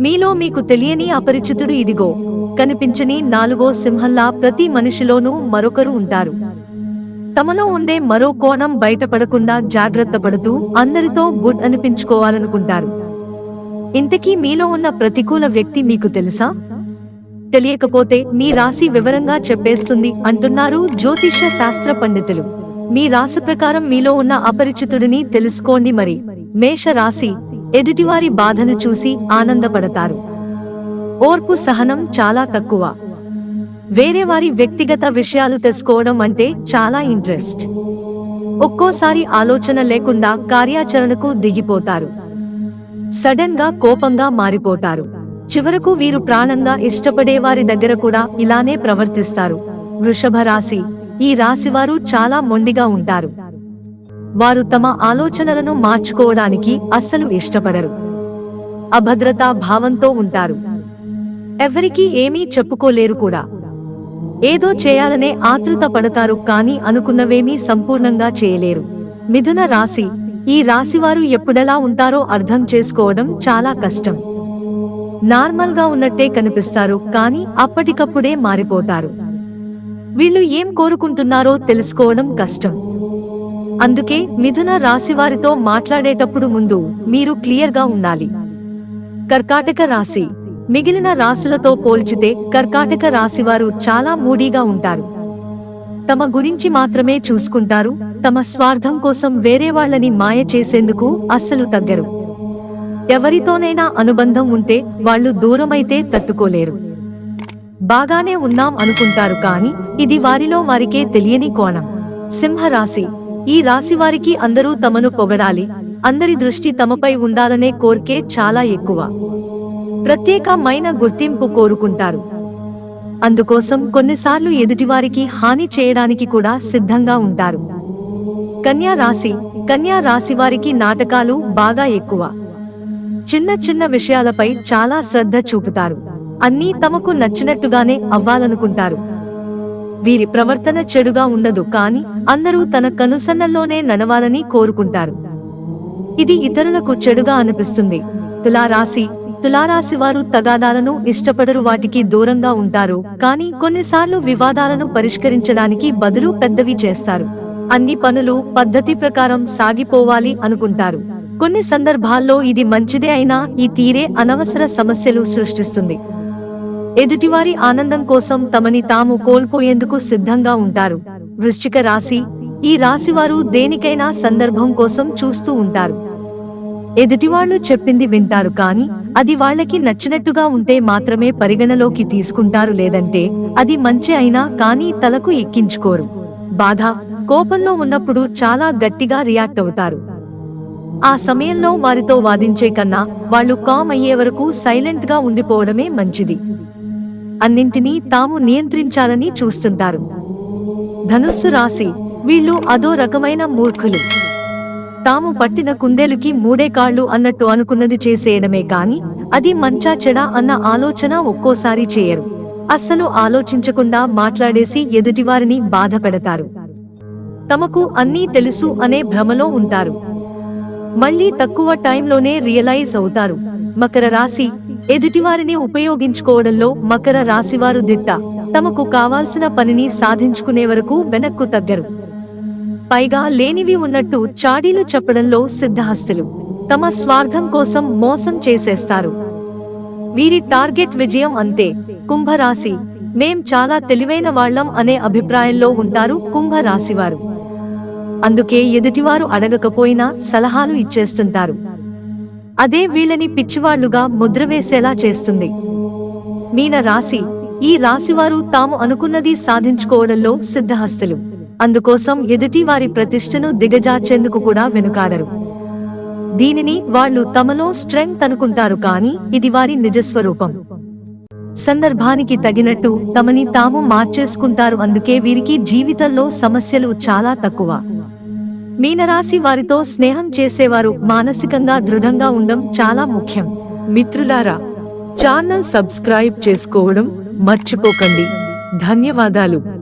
మీలో మీకు తెలియని అపరిచితుడు ఇదిగో కనిపించని నాలుగో సింహంలా ప్రతి మనిషిలోనూ మరొకరు ఉంటారు. తమలో ఉండే మరో కోణం బయటపడకుండా జాగ్రత్త పడుతూ అందరితో గుడ్ అనిపించుకోవాలనుకుంటారు. ఇంతకీ మీలో ఉన్న ప్రతికూల వ్యక్తి మీకు తెలుసా? తెలియకపోతే మీ రాశి వివరంగా చెప్పేస్తుంది అంటున్నారు జ్యోతిష శాస్త్ర పండితులు. మీ రాశి ప్రకారం మీలో ఉన్న అపరిచితుడిని తెలుసుకోండి మరి. మేష రాశి ఎదుటివారి బాధను చూసి ఆనందపడతారు. ఓర్పు సహనం చాలా తక్కువ. వేరే వారి వ్యక్తిగత విషయాలు తెలుసుకోవడం అంటే చాలా ఇంట్రెస్ట్. ఒక్కోసారి ఆలోచన లేకుండా కార్యాచరణకు దిగిపోతారు. సడన్గా కోపంగా మారిపోతారు. చివరకు వీరు ప్రాణంగా ఇష్టపడే వారి దగ్గర కూడా ఇలానే ప్రవర్తిస్తారు. వృషభ రాశి. ఈ రాశివారు చాలా మొండిగా ఉంటారు. వారు తమ ఆలోచనలను మార్చుకోవడానికి అస్సలు ఇష్టపడరు. అభద్రతా భావంతో ఉంటారు. ఎవరికీ ఏమీ చెప్పుకోలేరు కూడా. ఏదో చేయాలనే ఆతృత పడతారు కానీ అనుకున్నవేమీ సంపూర్ణంగా చేయలేరు. మిథున రాశి ఈ రాశివారు ఎప్పుడెలా ఉంటారో అర్థం చేసుకోవడం చాలా కష్టం. నార్మల్గా ఉన్నట్టే కనిపిస్తారు కానీ అప్పటికప్పుడే మారిపోతారు. వీళ్ళు ఏం కోరుకుంటున్నారో తెలుసుకోవడం కష్టం. అందుకే మిథున రాశివారితో మాట్లాడేటప్పుడు ముందు మీరు క్లియర్గా ఉండాలి. కర్కాటక రాశి. మిగిలిన రాశులతో పోల్చితే కర్కాటక రాశివారు చాలా మూడీగా ఉంటారు. తమ గురించి మాత్రమే చూసుకుంటారు. తమ స్వార్థం కోసం వేరే వాళ్ళని మాయ చేసేందుకు అస్సలు తగ్గరు. ఎవరితోనైనా అనుబంధం ఉంటే వాళ్ళు దూరమైతే తట్టుకోలేరు. బాగానే ఉన్నాం అనుకుంటారు కానీ ఇది వారిలో వారికే తెలియని కోణం. సింహరాశి. ఈ రాశివారికి అందరూ తమను పొగడాలి. అందరి దృష్టి తమపై ఉండాలనే కోరికే చాలా ఎక్కువ. ప్రత్యేకమైన గుర్తింపు కోరుకుంటారు. అందుకోసం కొన్నిసార్లు ఎదుటివారికి హాని చేయడానికి కూడా సిద్ధంగా ఉంటారు. కన్యా రాశి కన్యా రాశి వారికి నాటకాలు బాగా ఎక్కువ. చిన్న చిన్న విషయాలపై చాలా శ్రద్ధ చూపుతారు. అన్నీ తమకు నచ్చినట్టుగానే అవ్వాలనుకుంటారు. వీరి ప్రవర్తన చెడుగా ఉండదు కాని అందరూ తన కనుసన్నల్లోనే నడవాలని కోరుకుంటారు. ఇది ఇతరులకు చెడుగా అనిపిస్తుంది. తులారాశి తులారాశి వారు తగాదాలను ఇష్టపడరు వాటికి దూరంగా ఉంటారు కానీ కొన్నిసార్లు వివాదాలను పరిష్కరించడానికి బదులు పెద్దవి చేస్తారు. అన్ని పనులు పద్ధతి ప్రకారం సాగిపోవాలి అనుకుంటారు. కొన్ని సందర్భాల్లో ఇది మంచిదే అయినా ఈ తీరే అనవసర సమస్యలు సృష్టిస్తుంది. ఎదుటివారి ఆనందం కోసం తమని తాము కోల్పోయేందుకు సిద్ధంగా ఉంటారు. వృశ్చిక రాశి ఈ రాశివారు దేనికైనా సందర్భం కోసం చూస్తూ ఉంటారు. ఎదుటివాళ్ళు చెప్పింది వింటారు కాని అది వాళ్ళకి నచ్చినట్టుగా ఉంటే మాత్రమే పరిగణలోకి తీసుకుంటారు లేదంటే అది మంచి అయినా కానీ తలకు ఎక్కించుకోరు. బాధ కోపంలో ఉన్నప్పుడు చాలా గట్టిగా రియాక్ట్ అవుతారు. ఆ సమయంలో వారితో వాదించే కన్నా వాళ్ళు కామ్ అయ్యే వరకు సైలెంట్గా ఉండిపోవడమే మంచిది. అన్నింటినీ తాము నియంత్రించాలని చూస్తుంటారు. ధనుస్సు రాశి వీళ్ళు అదో రకమైన మూర్ఖులు. తాము పట్టిన కుందేలుకి మూడే కాళ్ళు అన్నట్టు అనుకున్నది చేసేయడమే కాని అది మంచా చెడా అన్న ఆలోచన ఒక్కోసారి చేయరు. అస్సలు ఆలోచించకుండా మాట్లాడేసి ఎదుటివారిని బాధ పెడతారు తమకు అన్నీ తెలుసు అనే భ్రమలో ఉంటారు. మళ్ళీ తక్కువ టైంలోనే రియలైజ్ అవుతారు. మకర రాశి ఎదుటివారిని ఉపయోగించుకోవడంలో మకర రాశివారు దిట్ట. తమకు కావాల్సిన పనిని సాధించుకునే వరకు వెనక్కు తగ్గరు. పైగా లేనివి ఉన్నట్టు చాడీలు చెప్పడంలో సిద్ధహస్తులు. తమ స్వార్థం కోసం మోసం చేసేస్తారు. వీరి టార్గెట్ విజయం అంతే. కుంభరాశి. మేం చాలా తెలివైన వాళ్ళం అనే అభిప్రాయంలో ఉంటారు కుంభరాశివారు. అందుకే ఎదుటివారు అడగకపోయినా సలహాలు ఇచ్చేస్తుంటారు. అదే వీళ్ళని పిచ్చివాళ్ళుగా ముద్ర వేసేలా చేస్తుంది. మీన రాశి ఈ రాశివారు తాము అనుకున్నది సాధించుకోవడంలో సిద్ధహస్తులు. అందుకోసం ఎదుటి వారి ప్రతిష్టను దిగజార్చేందుకు కూడా వెనుకాడరు. దీనిని వాళ్ళు తమలో స్ట్రెంగ్త్ అనుకుంటారు కానీ ఇది వారి నిజస్వరూపం. సందర్భానికి తగినట్టు తమని తాము మార్చేసుకుంటారు అందుకే వీరికి జీవితంలో సమస్యలు చాలా తక్కువ. మీనరాశి వారితో స్నేహం చేసేవారు మానసికంగా దృఢంగా ఉండడం చాలా ముఖ్యం. మిత్రులారా ఛానల్ సబ్స్క్రైబ్ చేసుకోవడం మర్చిపోకండి. ధన్యవాదాలు.